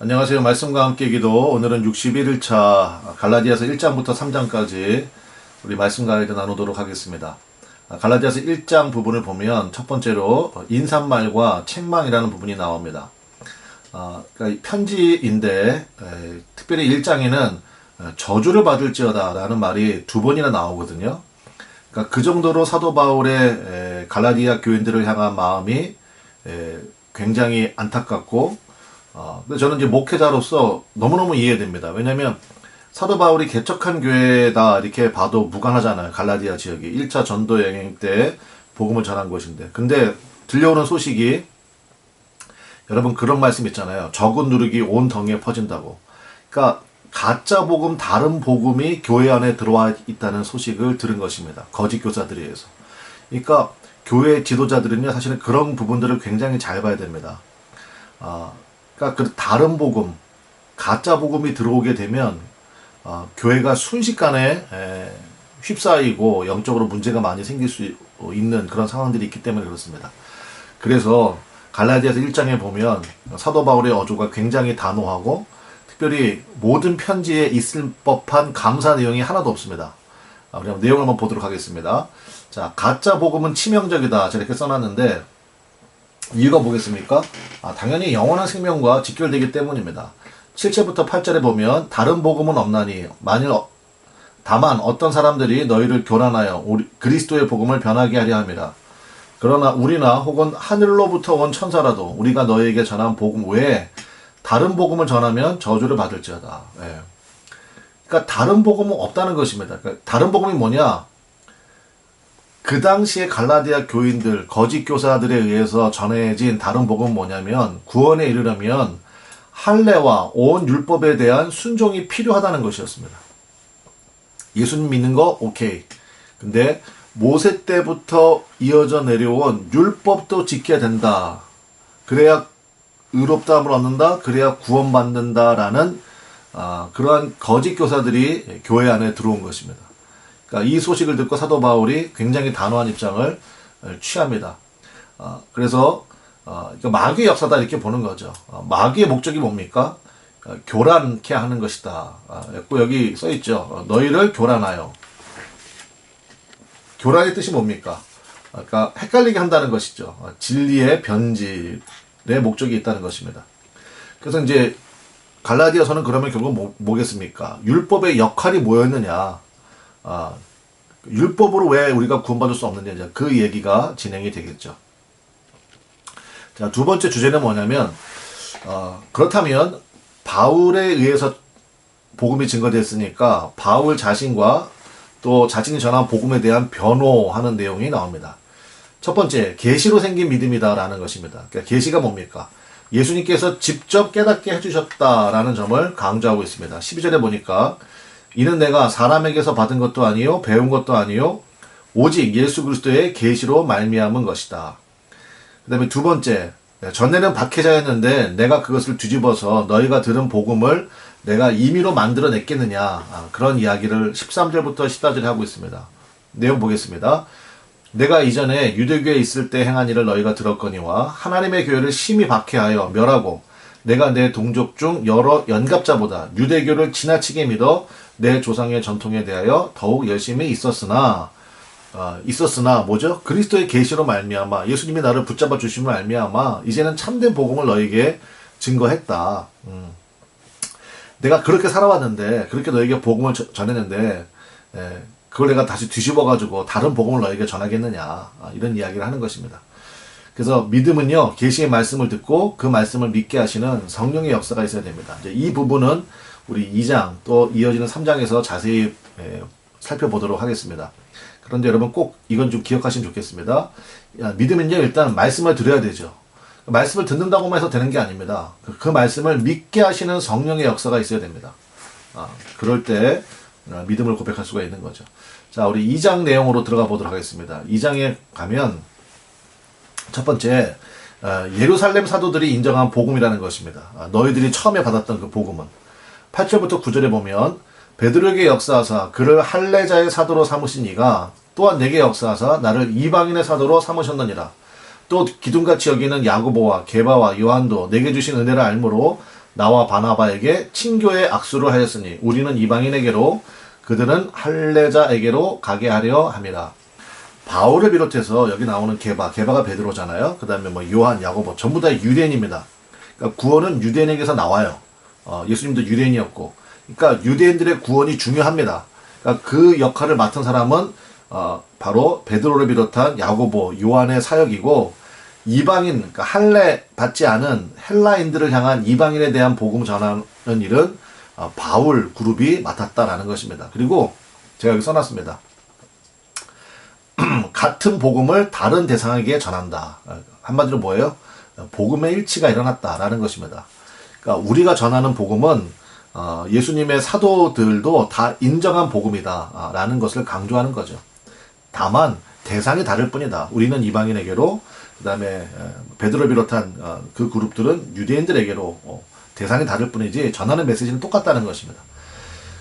안녕하세요. 말씀과 함께 기도. 오늘은 61일차 갈라디아서 1장부터 3장까지 우리 말씀 가이드 나누도록 하겠습니다. 아, 갈라디아서 1장 부분을 보면 첫 번째로 인사말과 책망이라는 부분이 나옵니다. 아, 그러니까 편지인데 에, 특별히 1장에는 저주를 받을지어다 라는 말이 두 번이나 나오거든요. 그러니까 그 정도로 사도 바울의 에, 갈라디아 교인들을 향한 마음이 에, 굉장히 안타깝고 어, 근데 저는 이제 목회자로서 너무너무 이해됩니다. 왜냐면 사도 바울이 개척한 교회다 이렇게 봐도 무관하잖아요. 갈라디아 지역이 1차 전도 여행 때 복음을 전한 곳인데. 근데 들려오는 소식이 여러분 그런 말씀 있잖아요. 적은 누룩이 온 덩이에 퍼진다고. 그러니까 가짜 복음, 다른 복음이 교회 안에 들어와 있다는 소식을 들은 것입니다. 거짓 교사들에 의해서. 그러니까 교회 지도자들은요, 사실은 그런 부분들을 굉장히 잘 봐야 됩니다. 아, 그러니까 그 다른 복음, 가짜 복음이 들어오게 되면 어, 교회가 순식간에 에, 휩싸이고 영적으로 문제가 많이 생길 수 있는 그런 상황들이 있기 때문에 그렇습니다. 그래서 갈라디아서 1장에 보면 사도 바울의 어조가 굉장히 단호하고 특별히 모든 편지에 있을 법한 감사 내용이 하나도 없습니다. 아, 그럼 내용을 한번 보도록 하겠습니다. 자, 가짜 복음은 치명적이다. 저렇게 써놨는데 이유가 뭐겠습니까? 아, 당연히 영원한 생명과 직결되기 때문입니다. 7절부터 8절에 보면 다른 복음은 없나니 만일 어- 다만 어떤 사람들이 너희를 교란하여 우리, 그리스도의 복음을 변하게 하려 함이라. 그러나 우리나 혹은 하늘로부터 온 천사라도 우리가 너희에게 전한 복음 외에 다른 복음을 전하면 저주를 받을지어다. 예. 그러니까 다른 복음은 없다는 것입니다. 그러니까 다른 복음이 뭐냐? 그 당시에 갈라디아 교인들, 거짓 교사들에 의해서 전해진 다른 복음은 뭐냐면 구원에 이르려면 할례와 온 율법에 대한 순종이 필요하다는 것이었습니다. 예수님 믿는 거 오케이. 근데 모세 때부터 이어져 내려온 율법도 지켜야 된다. 그래야 의롭다함을 얻는다. 그래야 구원받는다라는 아, 그러한 거짓 교사들이 교회 안에 들어온 것입니다. 그러니까 이 소식을 듣고 사도 바울이 굉장히 단호한 입장을 취합니다. 어, 그래서 어, 마귀의 역사다 이렇게 보는 거죠. 어, 마귀의 목적이 뭡니까? 어, 교란케 하는 것이다. 아, 그 여기 써 있죠. 어, 너희를 교란하여. 교란의 뜻이 뭡니까? 어, 그러니까 헷갈리게 한다는 것이죠. 어, 진리의 변질의 목적이 있다는 것입니다. 그래서 이제 갈라디아서는 그러면 결국 뭐, 뭐겠습니까? 율법의 역할이 뭐였느냐? 아, 율법으로 왜 우리가 구원받을 수 없느냐 이제 그 얘기가 진행이 되겠죠. 자, 두 번째 주제는 뭐냐면 어, 그렇다면 바울에 의해서 복음이 증거됐으니까 바울 자신과 또 자신이 전한 복음에 대한 변호하는 내용이 나옵니다. 첫 번째, 계시로 생긴 믿음이다라는 것입니다. 그러니까 계시가 뭡니까? 예수님께서 직접 깨닫게 해주셨다라는 점을 강조하고 있습니다. 12절에 보니까 이는 내가 사람에게서 받은 것도 아니요 배운 것도 아니요 오직 예수 그리스도의 계시로 말미암은 것이다. 그다음에 두 번째 전에는 박해자였는데 내가 그것을 뒤집어서 너희가 들은 복음을 내가 임의로 만들어냈겠느냐 아, 그런 이야기를 13절부터 14절에 하고 있습니다. 내용 보겠습니다. 내가 이전에 유대교에 있을 때 행한 일을 너희가 들었거니와 하나님의 교회를 심히 박해하여 멸하고 내가 내 동족 중 여러 연갑자보다 유대교를 지나치게 믿어 내 조상의 전통에 대하여 더욱 열심히 있었으나 아, 있었으나 뭐죠? 그리스도의 계시로 말미암아 예수님이 나를 붙잡아 주심을 말미암아 이제는 참된 복음을 너에게 증거했다. 음. 내가 그렇게 살아왔는데 그렇게 너에게 복음을 저- 전했는데 에, 그걸 내가 다시 뒤집어 가지고 다른 복음을 너에게 전하겠느냐 아, 이런 이야기를 하는 것입니다. 그래서 믿음은요 계시의 말씀을 듣고 그 말씀을 믿게 하시는 성령의 역사가 있어야 됩니다. 이제 이 부분은 우리 2장 또 이어지는 3장에서 자세히 에, 살펴보도록 하겠습니다. 그런데 여러분 꼭 이건 좀 기억하시면 좋겠습니다. 야, 믿음은요 일단 말씀을 들어야 되죠. 말씀을 듣는다고만 해서 되는 게 아닙니다. 그, 그 말씀을 믿게 하시는 성령의 역사가 있어야 됩니다. 아, 그럴 때 어, 믿음을 고백할 수가 있는 거죠. 자, 우리 2장 내용으로 들어가 보도록 하겠습니다. 2장에 가면 첫 번째 어, 예루살렘 사도들이 인정한 복음이라는 것입니다. 아, 너희들이 처음에 받았던 그 복음은 8절부터 9절에 보면 베드로에게 역사하사 그를 할례자의 사도로 삼으신 이가 또한 내게 역사하사 나를 이방인의 사도로 삼으셨느니라. 또 기둥같이 여기는 야고보와 게바와 요한도 내게 주신 은혜를 알므로 나와 바나바에게 친교의 악수를 하였으니 우리는 이방인에게로 그들은 할례자에게로 가게 하려 함이라. 바울을 비롯해서 여기 나오는 게바, 게바가 베드로잖아요. 그 다음에 뭐 요한, 야고보 전부 다 유대인입니다. 그러니까 구원은 유대인에게서 나와요. 어, 예수님도 유대인이었고, 그러니까 유대인들의 구원이 중요합니다. 그러니까 그 역할을 맡은 사람은 어, 바로 베드로를 비롯한 야고보, 요한의 사역이고 이방인, 그러니까 할례 받지 않은 헬라인들을 향한 이방인에 대한 복음 전하는 일은 어, 바울 그룹이 맡았다라는 것입니다. 그리고 제가 여기 써놨습니다. 같은 복음을 다른 대상에게 전한다. 어, 한마디로 뭐예요? 어, 복음의 일치가 일어났다라는 것입니다. 그러니까 우리가 전하는 복음은 어, 예수님의 사도들도 다 인정한 복음이다라는 것을 강조하는 거죠. 다만 대상이 다를 뿐이다. 우리는 이방인에게로 그다음에 어, 베드로 비롯한 어, 그 그룹들은 유대인들에게로 어, 대상이 다를 뿐이지 전하는 메시지는 똑같다는 것입니다.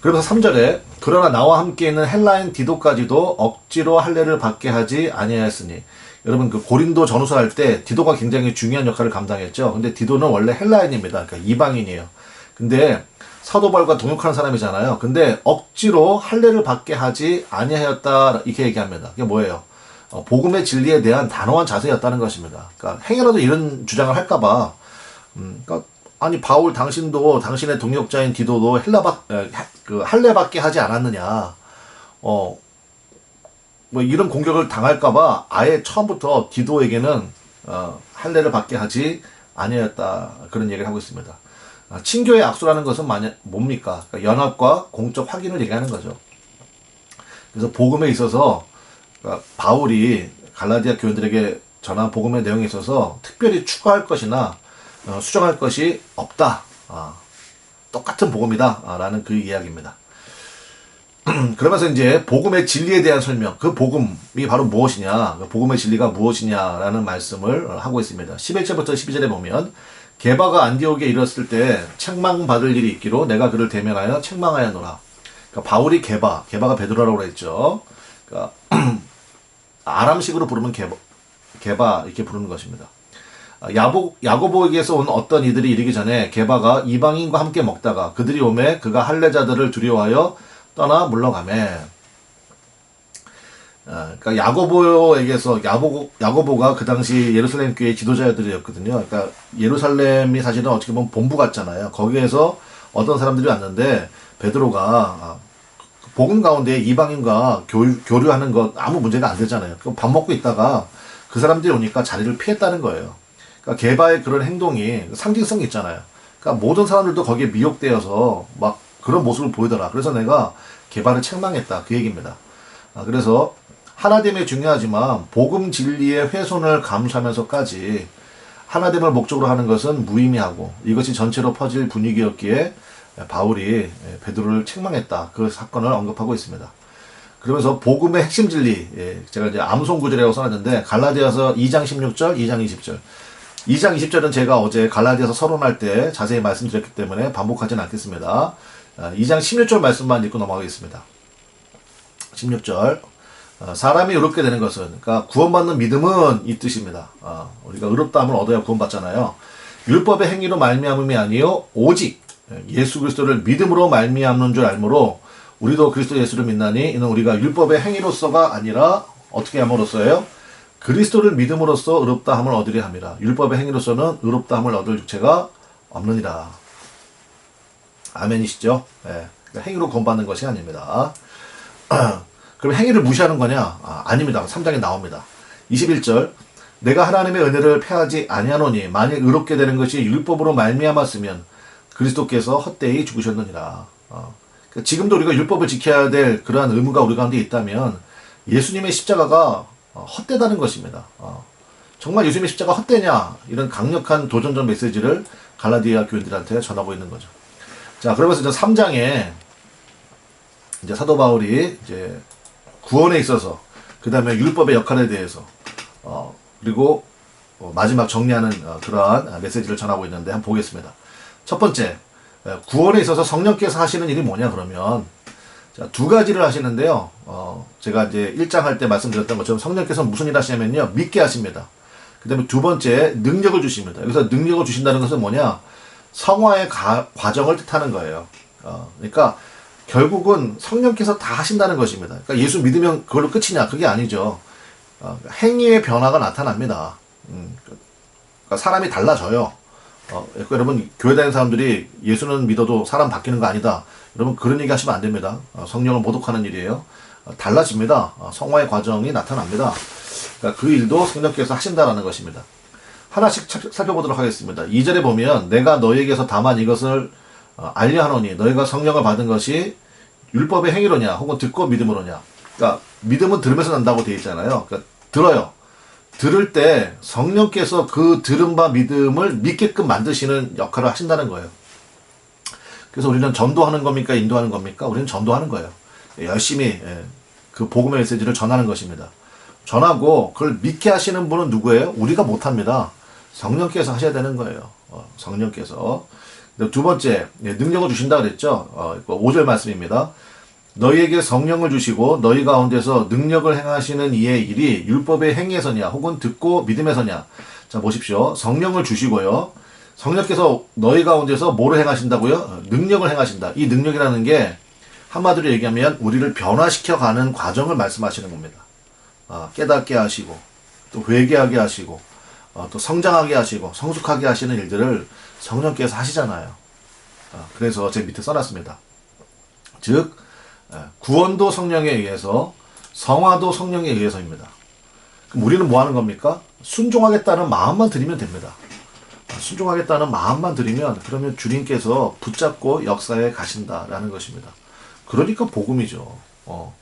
그러면서 3절에 그러나 나와 함께 있는 헬라인 디도까지도 억지로 할례를 받게 하지 아니하였으니 여러분 그 고린도 전후서 할 때 디도가 굉장히 중요한 역할을 감당했죠. 근데 디도는 원래 헬라인입니다. 그러니까 이방인이에요. 근데 사도 바울과 동역하는 사람이잖아요. 근데 억지로 할례를 받게 하지 아니하였다 이렇게 얘기합니다. 그게 뭐예요? 어, 복음의 진리에 대한 단호한 자세였다는 것입니다. 그러니까 행여라도 이런 주장을 할까봐 음, 그러니까 아니 바울 당신도 당신의 동역자인 디도도 헬라박 에, 그 할례받게 하지 않았느냐? 어. 뭐 이런 공격을 당할까봐 아예 처음부터 디도에게는 어, 할례를 받게 하지 아니었다 그런 얘기를 하고 있습니다. 아, 친교의 악수라는 것은 만약 뭡니까? 그러니까 연합과 공적 확인을 얘기하는 거죠. 그래서 복음에 있어서 그러니까 바울이 갈라디아 교인들에게 전한 복음의 내용에 있어서 특별히 추가할 것이나 어, 수정할 것이 없다. 아, 똑같은 복음이다. 아, 라는 그 이야기입니다. 그러면서 이제 복음의 진리에 대한 설명, 그 복음이 바로 무엇이냐, 그 복음의 진리가 무엇이냐라는 말씀을 하고 있습니다. 11절부터 12절에 보면 게바가 안디옥에 이르렀을 때 책망받을 일이 있기로 내가 그를 대면하여 책망하였노라. 그러니까 바울이 게바, 게바가 베드로라고 그랬죠. 그러니까 아람식으로 부르면 게바, 게바 이렇게 부르는 것입니다. 아, 야보, 야고보에게서 온 어떤 이들이 이르기 전에 게바가 이방인과 함께 먹다가 그들이 오매 그가 할례자들을 두려워하여 떠나 물러가매. 어, 그러니까 야고보에게서 야고 야고보가 그 당시 예루살렘 교회 지도자들이었거든요. 그러니까 예루살렘이 사실은 어떻게 보면 본부 같잖아요. 거기에서 어떤 사람들이 왔는데 베드로가 아, 복음 가운데 이방인과 교류, 교류하는 것 아무 문제가 안 되잖아요. 밥 먹고 있다가 그 사람들이 오니까 자리를 피했다는 거예요. 그러니까 개바의 그런 행동이 상징성이 있잖아요. 그러니까 모든 사람들도 거기에 미혹되어서 막 그런 모습을 보이더라. 그래서 내가 개바를 책망했다. 그 얘기입니다. 아, 그래서 하나됨이 중요하지만 복음 진리의 훼손을 감수하면서까지 하나됨을 목적으로 하는 것은 무의미하고 이것이 전체로 퍼질 분위기였기에 바울이 베드로를 책망했다. 그 사건을 언급하고 있습니다. 그러면서 복음의 핵심 진리, 예, 제가 이제 암송 구절이라고 써놨는데 갈라디아서 2장 16절, 2장 20절. 2장 20절은 제가 어제 갈라디아서 서론할 때 자세히 말씀드렸기 때문에 반복하지는 않겠습니다. 2장 16절 말씀만 읽고 넘어가겠습니다. 16절. 어, 사람이 의롭게 되는 것은, 그러니까 구원받는 믿음은 이 뜻입니다. 어, 우리가 의롭다함을 얻어야 구원받잖아요. 율법의 행위로 말미암음이 아니요 오직 예수 그리스도를 믿음으로 말미암는 줄 알므로 우리도 그리스도 예수를 믿나니 이는 우리가 율법의 행위로서가 아니라 어떻게 함으로써요? 그리스도를 믿음으로써 의롭다 함을 얻으려 함이라. 율법의 행위로서는 의롭다 함을 얻을 육체가 없느니라. 아멘이시죠? 예. 그러니까 행위로 구원받는 것이 아닙니다. 그럼 행위를 무시하는 거냐? 아, 닙니다 3장에 나옵니다. 21절 내가 하나님의 은혜를 패하지 아니하노니 만일 의롭게 되는 것이 율법으로 말미암았으면 그리스도께서 헛되이 죽으셨느니라. 어. 그러니까 지금도 우리가 율법을 지켜야 될 그러한 의무가 우리 가운데 있다면 예수님의 십자가가 어, 헛되다는 것입니다. 어. 정말 예수님의 십자가 헛되냐 이런 강력한 도전적 메시지를 갈라디아 교인들한테 전하고 있는 거죠. 자 그러면서 이제 3장에 이제 사도 바울이 이제 구원에 있어서 그 다음에 율법의 역할에 대해서 어, 그리고 어, 마지막 정리하는 어, 그러한 메시지를 전하고 있는데 한번 보겠습니다. 첫 번째 구원에 있어서 성령께서 하시는 일이 뭐냐 그러면 자, 두 가지를 하시는데요. 어, 제가 이제 1장 할 때 말씀드렸던 것처럼 성령께서 무슨 일 하시냐면요. 믿게 하십니다. 그 다음에 두 번째, 능력을 주십니다. 여기서 능력을 주신다는 것은 뭐냐? 성화의 가- 과정을 뜻하는 거예요. 어, 그러니까 결국은 성령께서 다 하신다는 것입니다. 그러니까 예수 믿으면 그걸로 끝이냐? 그게 아니죠. 어, 행위의 변화가 나타납니다. 음, 그러니까 사람이 달라져요. 어, 여러분 교회 다니는 사람들이 예수는 믿어도 사람 바뀌는 거 아니다. 여러분 그런 얘기 하시면 안 됩니다. 어, 성령을 모독하는 일이에요. 어, 달라집니다. 어, 성화의 과정이 나타납니다. 그러니까 그 일도 성령께서 하신다라는 것입니다. 하나씩 차- 살펴보도록 하겠습니다. 2절에 보면 내가 너에게서 다만 이것을 어, 알려 하노니 너희가 성령을 받은 것이 율법의 행위로냐 혹은 듣고 믿음으로냐. 그러니까 믿음은 들으면서 난다고 되어 있잖아요. 그러니까 들어요. 들을 때 성령께서 그 들음 바 믿음을 믿게끔 만드시는 역할을 하신다는 거예요. 그래서 우리는 전도하는 겁니까? 인도하는 겁니까? 우리는 전도하는 거예요. 열심히 예, 그 복음의 메시지를 전하는 것입니다. 전하고 그걸 믿게 하시는 분은 누구예요? 우리가 못합니다. 성령께서 하셔야 되는 거예요. 어, 성령께서. 두 번째, 예, 능력을 주신다 그랬죠? 어, 5절 말씀입니다. 너희에게 성령을 주시고 너희 가운데서 능력을 행하시는 이의 일이 율법의 행위에서냐 혹은 듣고 믿음에서냐. 자 보십시오. 성령을 주시고요. 성령께서 너희 가운데서 뭐를 행하신다고요? 어, 능력을 행하신다. 이 능력이라는 게 한마디로 얘기하면 우리를 변화시켜 가는 과정을 말씀하시는 겁니다. 아, 깨닫게 하시고 또 회개하게 하시고 어, 또 성장하게 하시고 성숙하게 하시는 일들을 성령께서 하시잖아요. 아, 그래서 제 밑에 써놨습니다. 즉 예, 구원도 성령에 의해서 성화도 성령에 의해서입니다. 그럼 우리는 뭐 하는 겁니까? 순종하겠다는 마음만 드리면 됩니다. 아, 순종하겠다는 마음만 드리면 그러면 주님께서 붙잡고 역사에 가신다라는 것입니다. 그러니까 복음이죠. 어.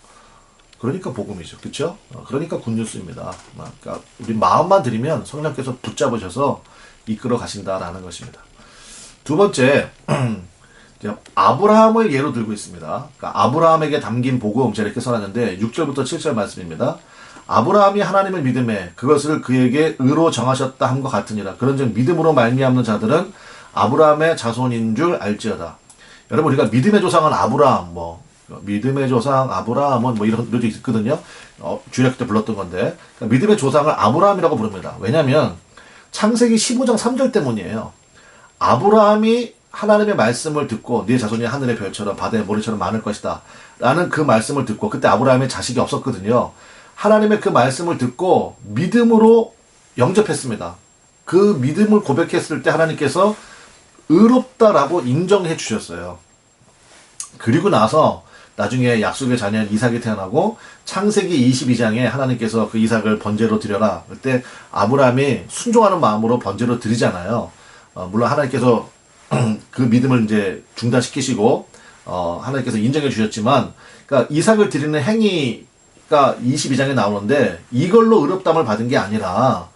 그러니까 복음이죠. 그렇죠? 그러니까 굿뉴스입니다. 아, 그러니까 우리 마음만 드리면 성령께서 붙잡으셔서 이끌어 가신다라는 것입니다. 두 번째 아브라함을 예로 들고 있습니다. 그러니까 아브라함에게 담긴 복음 제가 이렇게 써놨는데 6절부터 7절 말씀입니다. 아브라함이 하나님을 믿음에 그것을 그에게 의로 정하셨다 함과 같으니라. 그런즉 믿음으로 말미암는 자들은 아브라함의 자손인 줄 알지어다. 여러분 우리가 믿음의 조상은 아브라함 뭐 믿음의 조상 아브라함은 뭐 이런 것도 있거든요. 어, 주일학 때 불렀던 건데 그러니까 믿음의 조상을 아브라함이라고 부릅니다. 왜냐하면 창세기 15장 3절 때문이에요. 아브라함이 하나님의 말씀을 듣고 네 자손이 하늘의 별처럼 바다의 모래처럼 많을 것이다. 라는 그 말씀을 듣고 그때 아브라함의 자식이 없었거든요. 하나님의 그 말씀을 듣고 믿음으로 영접했습니다. 그 믿음을 고백했을 때 하나님께서 의롭다라고 인정해 주셨어요. 그리고 나서 나중에 약속의 자녀인 이삭이 태어나고 창세기 22장에 하나님께서 그 이삭을 번제로 드려라. 그때 아브라함이 순종하는 마음으로 번제로 드리잖아요. 어, 물론 하나님께서 그 믿음을 이제 중단시키시고 어, 하나님께서 인정해 주셨지만 그러니까 이삭을 드리는 행위가 22장에 나오는데 이걸로 의롭담을 받은 게 아니라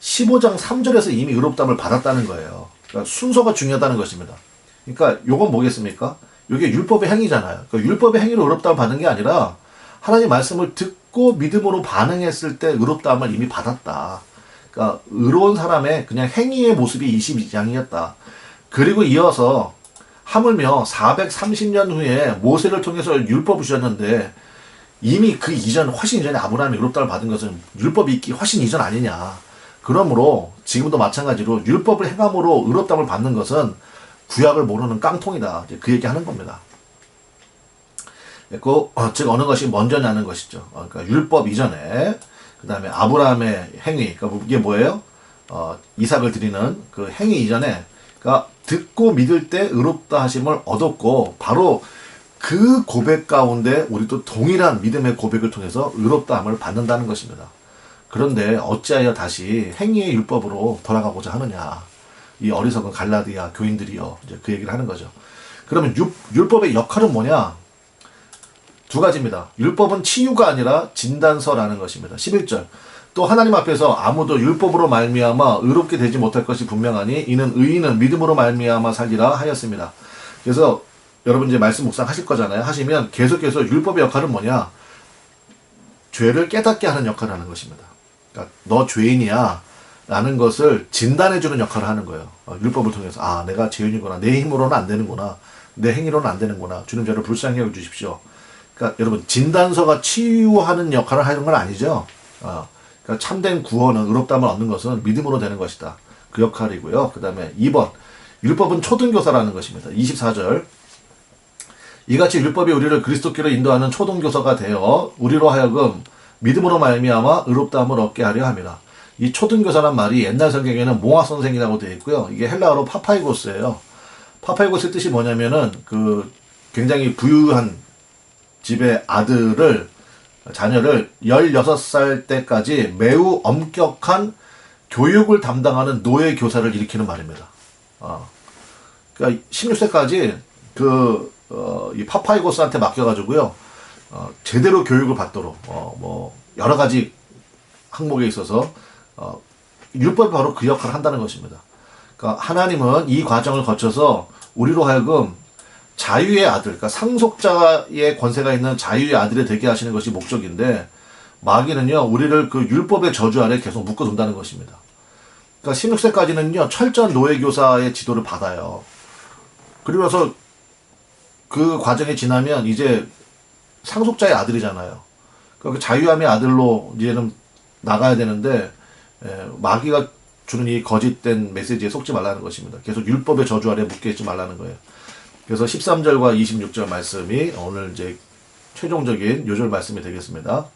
15장 3절에서 이미 의롭담을 받았다는 거예요. 그러니까 순서가 중요하다는 것입니다. 그러니까 요건 뭐겠습니까? 이게 율법의 행위잖아요. 그러니까 율법의 행위로 의롭다함을 받은 게 아니라 하나님 말씀을 듣고 믿음으로 반응했을 때 의롭다함을 이미 받았다. 그러니까 의로운 사람의 그냥 행위의 모습이 22장이었다. 그리고 이어서 하물며 430년 후에 모세를 통해서 율법을 주셨는데 이미 그 이전 훨씬 이전에 아브라함이 의롭다를 받은 것은 율법이 있기 훨씬 이전 아니냐. 그러므로 지금도 마찬가지로 율법을 행함으로 의롭다를 받는 것은 구약을 모르는 깡통이다. 그 얘기 하는 겁니다. 그, 어, 즉, 어느 것이 먼저냐는 것이죠. 어, 그러니까 율법 이전에, 그 다음에 아브라함의 행위, 그러니까 이게 뭐예요? 어, 이삭을 드리는 그 행위 이전에, 그러니까 듣고 믿을 때 의롭다 하심을 얻었고, 바로 그 고백 가운데 우리도 동일한 믿음의 고백을 통해서 의롭다함을 받는다는 것입니다. 그런데 어찌하여 다시 행위의 율법으로 돌아가고자 하느냐. 이 어리석은 갈라디아 교인들이요. 이제 그 얘기를 하는 거죠. 그러면 율, 율법의 역할은 뭐냐? 두 가지입니다. 율법은 치유가 아니라 진단서라는 것입니다. 11절. 또 하나님 앞에서 아무도 율법으로 말미암아 의롭게 되지 못할 것이 분명하니 이는 의인은 믿음으로 말미암아 살리라 하였습니다. 그래서 여러분 이제 말씀 묵상 하실 거잖아요. 하시면 계속해서 율법의 역할은 뭐냐? 죄를 깨닫게 하는 역할을 하는 것입니다. 그러니까 너 죄인이야. 라는 것을 진단해주는 역할을 하는 거예요. 어, 율법을 통해서. 아, 내가 죄인이구나. 내 힘으로는 안 되는구나. 내 행위로는 안 되는구나. 주님 저를 불쌍히 여겨 주십시오. 그러니까 여러분, 진단서가 치유하는 역할을 하는 건 아니죠. 어, 그러니까 참된 구원은 의롭다함을 얻는 것은 믿음으로 되는 것이다. 그 역할이고요. 그 다음에 2번. 율법은 초등교사라는 것입니다. 24절. 이같이 율법이 우리를 그리스도께로 인도하는 초등교사가 되어 우리로 하여금 믿음으로 말미암아 의롭다함을 얻게 하려 합니다. 이 초등교사란 말이 옛날 성경에는 몽학 선생이라고 되어 있고요. 이게 헬라어로 파파이고스예요. 파파이고스 뜻이 뭐냐면은 그 굉장히 부유한 집의 아들을 자녀를 16살 때까지 매우 엄격한 교육을 담당하는 노예 교사를 일으키는 말입니다. 어. 그러니까 16세까지 그, 어, 이 파파이고스한테 맡겨가지고요, 어, 제대로 교육을 받도록, 어, 뭐, 여러 가지 항목에 있어서, 어, 율법이 바로 그 역할을 한다는 것입니다. 그러니까 하나님은 이 과정을 거쳐서 우리로 하여금 자유의 아들, 그러니까 상속자의 권세가 있는 자유의 아들이 되게 하시는 것이 목적인데, 마귀는요, 우리를 그 율법의 저주 아래 계속 묶어둔다는 것입니다. 그러니까 16세까지는요, 철저한 노예 교사의 지도를 받아요. 그리고 나서 그 과정이 지나면 이제 상속자의 아들이잖아요. 그러니까 그 자유함의 아들로 이제는 나가야 되는데, 에, 마귀가 주는 이 거짓된 메시지에 속지 말라는 것입니다. 계속 율법의 저주 아래 묶여 있지 말라는 거예요. 그래서 13절과 26절 말씀이 오늘 이제 최종적인 요절 말씀이 되겠습니다.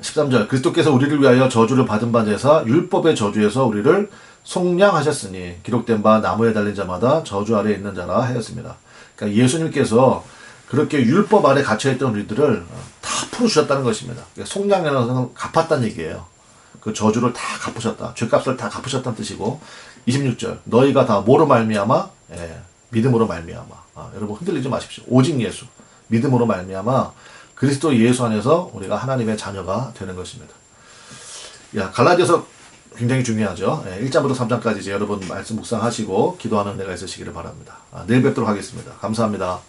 13절 그리스도께서 우리를 위하여 저주를 받은 바 되사 율법의 저주에서 우리를 속량하셨으니 기록된 바 나무에 달린 자마다 저주 아래 있는 자라 하였습니다. 그러니까 예수님께서 그렇게 율법 아래 갇혀있던 우리들을 다 풀어주셨다는 것입니다. 그러니까 속량이라는 것은 갚았다는 얘기예요. 그 저주를 다 갚으셨다. 죄값을 다 갚으셨다는 뜻이고 26절 너희가 다 뭐로 말미암아 예, 믿음으로 말미암아 아, 여러분 흔들리지 마십시오. 오직 예수 믿음으로 말미암아 그리스도 예수 안에서 우리가 하나님의 자녀가 되는 것입니다. 야 갈라디아서 굉장히 중요하죠. 예, 1장부터 3장까지 이제 여러분 말씀 묵상하시고 기도하는 내가 있으시기를 바랍니다. 아, 내일 뵙도록 하겠습니다. 감사합니다.